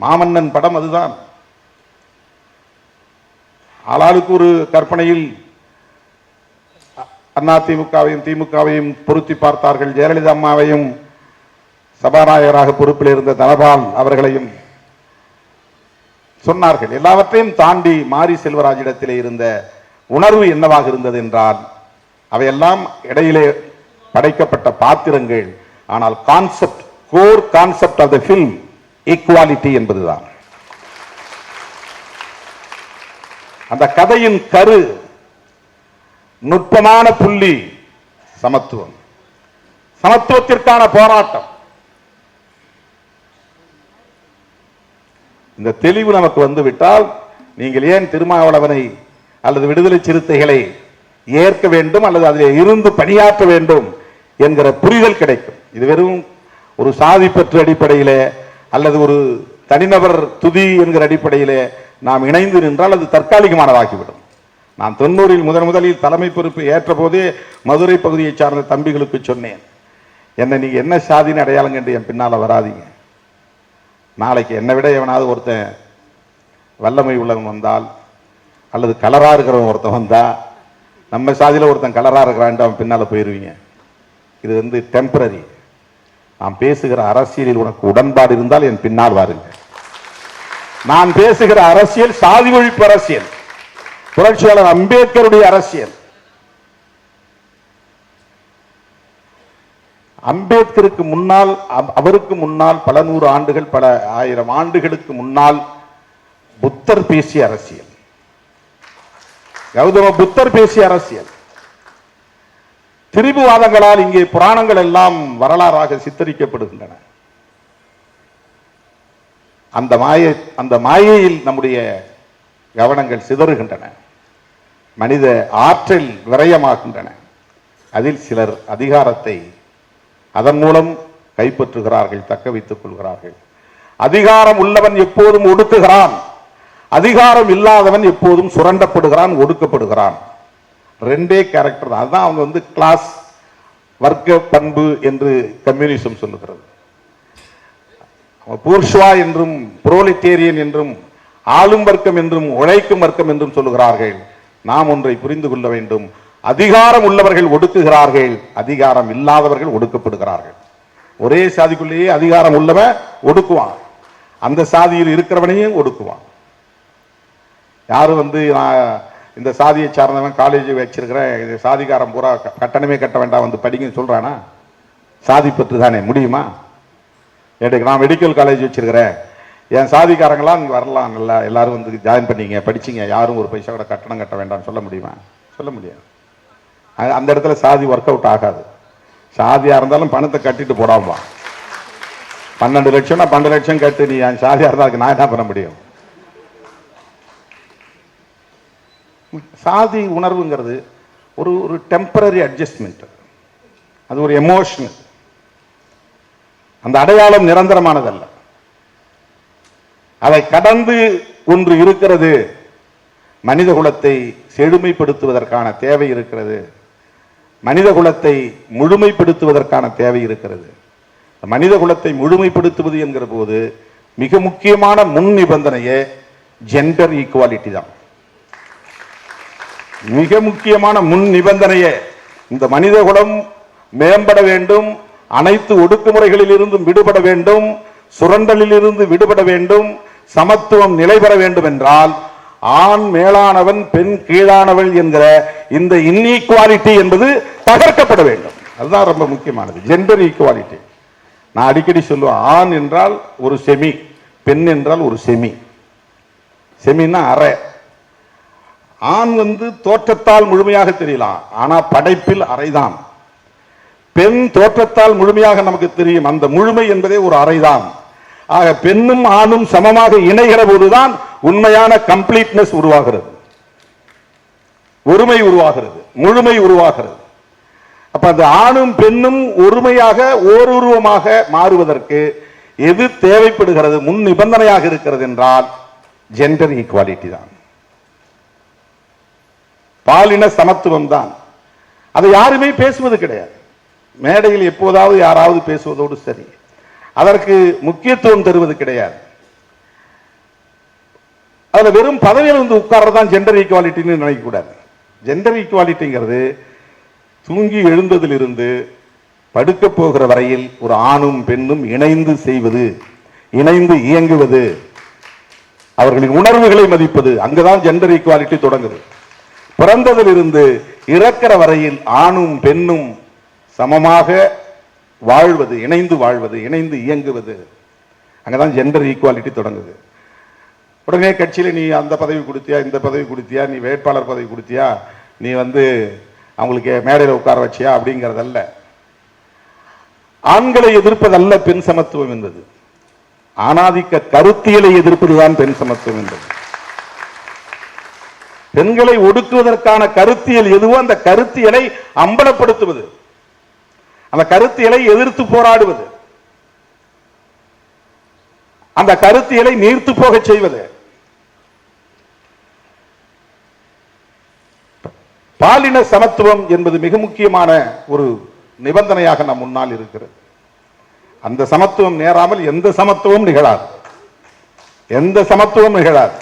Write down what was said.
மாமன்னன் படம் அதுதான். ஆளாளுக்கு ஒரு கற்பனையில் அண்ணா திமுகவையும் திமுகவையும் பொருத்தி பார்த்தார்கள் ஜெயலலிதா அம்மாவையும் சபாநாயகராக பொறுப்பில் இருந்த தனபால் அவர்களையும். சொன்னார்கள் எல்லாவற்றையும் தாண்டி மாரி செல்வராஜிடத்திலே இருந்த உணர்வு என்னவாக இருந்தது என்றால் அவையெல்லாம் இடையிலே படைக்கப்பட்ட பாத்திரங்கள் ஆனால் concept core concept of the film equality என்பதுதான். அந்த கதையின் கரு நுட்பமான புள்ளி சமத்துவம். சமத்துவத்திற்கான போராட்டம். இந்த தெளிவு நமக்கு வந்துவிட்டால் நீங்கள் ஏன் திருமாவளவனை அல்லது விடுதலை சிறுத்தைகளை ஏற்க வேண்டும் அல்லது அதில் இருந்து பணியாற்ற வேண்டும் என்கிற புரிதல் கிடைக்கும். இது வெறும் ஒரு சாதி பற்று அடிப்படையிலே அல்லது ஒரு தனிநபர் துதி என்கிற அடிப்படையிலே நாம் இணைந்து நின்றால் அது தற்காலிகமானதாகிவிடும். நான் தொண்ணூறில் முதன் முதலில் தலைமை பொறுப்பு ஏற்ற போதே மதுரை பகுதியைச் சார்ந்த தம்பிகளுக்கு சொன்னேன். என்னை நீங்கள் என்ன சாதின்னு அடையாளம் கண்டு என் பின்னால் வராதீங்க. நாளைக்கு என்னை விட எவனாவது ஒருத்தன் வல்லமை உள்ளவன் வந்தால் அல்லது கலராக இருக்கிறவன் ஒருத்தன் வந்தால் நம்ம சாதியில் ஒருத்தன் கலராக இருக்கிறான்ட்டு அவன் பின்னால் போயிடுவீங்க இது வந்து டெம்பரரி நான் பேசுகிற அரசியலில் உனக்கு உடன்பாடு இருந்தால் என் பின்னால் வாருங்க. நான் பேசுகிற அரசியல் சாதி ஒழிப்பு அரசியல். புரட்சியாளர் அம்பேத்கருடைய அரசியல். அம்பேத்கருக்கு முன்னால் அவ- அவருக்கு முன்னால் பல நூறு ஆண்டுகள் பல ஆயிரம் ஆண்டுகளுக்கு முன்னால் புத்தர் பேசிய அரசியல். கௌதம புத்தர் பேசிய அரசியல். திரிபுவாதங்களால் இங்கே புராணங்கள் எல்லாம் வரலாறாக சித்தரிக்கப்படுகின்றன. அந்த மாயை அந்த மாயையில் நம்முடைய கவனங்கள் சிதறுகின்றன. மனித ஆற்றல் விரயமாகின்றன. அதில் சிலர் அதிகாரத்தை அதன் மூலம் கைப்பற்றுகிறார்கள் தக்க வைத்துக் கொள்கிறார்கள். அதிகாரம் உள்ளவன் எப்போதும் ஒடுக்குகிறான். அதிகாரம் இல்லாதவன் எப்போதும் சுரண்டப்படுகிறான் ஒடுக்கப்படுகிறான். ரெண்டே கேரக்டர் தான். அதுதான் அவங்க வந்து கிளாஸ் வர்க்க பண்பு என்று கம்யூனிசம் சொல்லுகிறது. பூர்ஷ்வா என்றும் புரோலிட்டேரியன் என்றும் ஆளும் வர்க்கம் என்றும் உழைக்கும் வர்க்கம் என்றும் சொல்லுகிறார்கள். நாம் ஒன்றை புரிந்து கொள்ள வேண்டும். அதிகாரம் உள்ளவர்கள் ஒடுக்குகிறார்கள். அதிகாரம் இல்லாதவர்கள் ஒடுக்கப்படுகிறார்கள். ஒரே சாதிக்குள்ளேயே அதிகாரம் உள்ளவன் ஒடுக்குவான். அந்த சாதியில் இருக்கிறவனையும் ஒடுக்குவான். யாரும் வந்து நான் இந்த சாதியை சார்ந்தவன் காலேஜ் வச்சிருக்கிறேன் இது சாதிகாரம் பூரா கட்டணமே கட்ட வேண்டாம் வந்து படிங்கன்னு சொல்கிறானா சாதி பற்று தானே முடியுமா? எனக்கு நான் மெடிக்கல் காலேஜ் வச்சிருக்கிறேன். என் சாதிக்காரங்களாம் இங்கே வரலாம் நல்லா எல்லாரும் வந்து ஜாயின் பண்ணிங்க படிச்சீங்க யாரும் ஒரு பைசா கூட கட்டணம் கட்ட வேண்டாம்னு சொல்ல முடியுமா? சொல்ல முடியாது. அந்த இடத்துல சாதி ஒர்க் அவுட் ஆகாது. சாதியாக இருந்தாலும் பணத்தை கட்டிட்டு போடாமா பன்னெண்டு லட்சம்னா பன்னெண்டு லட்சம் கட்டு நீ என் சாதியாக இருந்தால் அதுக்கு நான் என்ன பண்ண முடியும்? சாதி உணர்வுங்கிறது ஒரு ஒரு டெம்பரரி அட்ஜஸ்ட்மெண்ட் அது ஒரு எமோஷன் அந்த அடையாளம் நிரந்தரமானதல்ல. அதை கடந்து ஒன்று இருக்கிறது மனித குலத்தை செழுமைப்படுத்துவதற்கான தேவை இருக்கிறது. மனித குலத்தை முழுமைப்படுத்துவதற்கான தேவை இருக்கிறது. மனித குலத்தை முழுமைப்படுத்துவது என்கிற போது மிக முக்கியமான முன் நிபந்தனையே ஜெண்டர் ஈக்குவாலிட்டி தான். மிக முக்கியமான முன் நிபந்தனையே இந்த மனித குலம் மேம்பட வேண்டும் அனைத்து ஒடுக்குமுறைகளில் இருந்தும் விடுபட வேண்டும் சுரண்டலில் இருந்து விடுபட வேண்டும் சமத்துவம் நிலை பெற வேண்டும் என்றால் ஆண் மேலானவன் பெண் கீழானவள் என்கிற இந்த இன்இக்வாலிட்டி என்பது தகர்க்கப்பட வேண்டும். அதுதான் ரொம்ப முக்கியமானது. ஜெண்டர் ஈக்குவாலிட்டி நான் அடிக்கடி சொல்லுவேன் ஆண் என்றால் ஒரு செமி பெண் என்றால் ஒரு செமி செமின்னா அரை ஆண் வந்து தோற்றத்தால் முழுமையாக தெரியலாம். ஆனால் படைப்பில் அறைதான். பெண் தோற்றத்தால் முழுமையாக நமக்கு தெரியும். அந்த முழுமை என்பதே ஒரு அறைதான். ஆக பெண்ணும் ஆணும் சமமாக இணைகிற போதுதான் உண்மையான கம்ப்ளீட்னஸ் உருவாகிறது. ஒருமை உருவாகிறது. முழுமை உருவாகிறது. அப்ப அந்த ஆணும் பெண்ணும் ஒருமையாக ஓருருவமாக மாறுவதற்கு எது தேவைப்படுகிறது முன் நிபந்தனையாக இருக்கிறது என்றால் ஜெண்டர் ஈக்குவாலிட்டி தான். பாலின சமத்துவம் தான் அதை யாருமே பேசுவது கிடையாது. மேடையில் எப்போதாவது யாராவது பேசுவதோடு சரி. அதற்கு முக்கியத்துவம் தருவது கிடையாது. அதுல வெறும் பதவியில் வந்து உட்கார்றதான் ஜெண்டர் ஈக்குவாலிட்டின்னு நினைக்கக்கூடாது. ஜெண்டர் ஈக்குவாலிட்டிங்கிறது தூங்கி எழுந்ததிலிருந்து படுக்க போகிற வரையில் ஒரு ஆணும் பெண்ணும் இணைந்து செய்வது இணைந்து இயங்குவது அவர்களின் உணர்வுகளை மதிப்பது அங்கதான் ஜெண்டர் ஈக்குவாலிட்டி தொடங்குது. பிறந்ததிலிருந்து இறக்கிற வரையில் ஆணும் பெண்ணும் சமமாக வாழ்வது இணைந்து வாழ்வது இணைந்து இயங்குவது. அங்கதான் ஜெண்டர் ஈக்குவாலிட்டி தொடங்குது. உடனே கட்சியில நீ அந்த பதவி கொடுத்தியா இந்த பதவி கொடுத்தியா நீ வேட்பாளர் பதவி கொடுத்தியா நீ வந்து அவங்களுக்கு மேடையில் உட்கார வச்சியா அப்படிங்கிறதல்ல. ஆண்களை எதிர்ப்பதல்ல பெண் சமத்துவம் என்பது. ஆணாதிக்க கருத்தியலை எதிர்ப்பதுதான் பெண் சமத்துவம் என்பது. பெண்களை ஒடுக்குவதற்கான கருத்தியல் எதுவோ அந்த கருத்தியலை அம்பலப்படுத்துவது. அந்த கருத்தியலை எதிர்த்து போராடுவது. அந்த கருத்தியலை நீர்த்து போகச் செய்வது. பாலின சமத்துவம் என்பது மிக முக்கியமான ஒரு நிபந்தனையாக நம் முன்னால் இருக்கிறது. அந்த சமத்துவம் நேராமல் எந்த சமத்துவம் நிகழாது. எந்த சமத்துவம் நிகழாது.